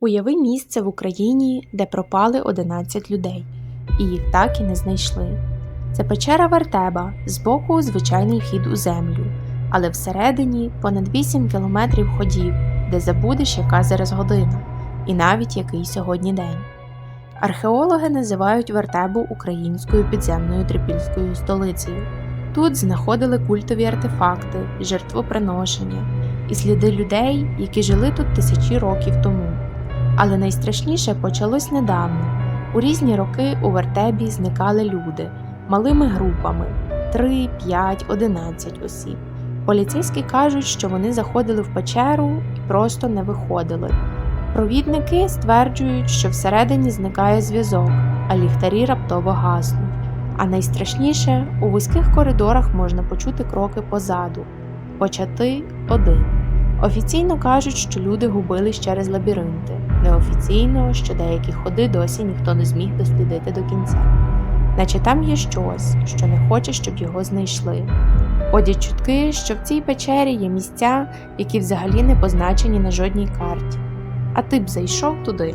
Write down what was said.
Уяви місце в Україні, де пропали 11 людей, і їх так і не знайшли. Це печера Вертеба, збоку звичайний вхід у землю, але всередині понад 8 кілометрів ходів, де забудеш, яка зараз година, і навіть який сьогодні день. Археологи називають Вертебу українською підземною трипільською столицею. Тут знаходили культові артефакти, жертвоприношення і сліди людей, які жили тут тисячі років тому. Але найстрашніше почалось недавно. У різні роки у вертебі зникали люди малими групами 3, 5, 11 осіб. Поліцейські кажуть, що вони заходили в печеру і просто не виходили. Провідники стверджують, що всередині зникає зв'язок, а ліхтарі раптово гаснуть. А найстрашніше у вузьких коридорах можна почути кроки позаду, почати один. Офіційно кажуть, що люди губились через лабіринти, неофіційно, що деякі ходи досі ніхто не зміг дослідити до кінця. Наче там є щось, що не хоче, щоб його знайшли. Ходять чутки, що в цій печері є місця, які взагалі не позначені на жодній карті. А ти б зайшов туди?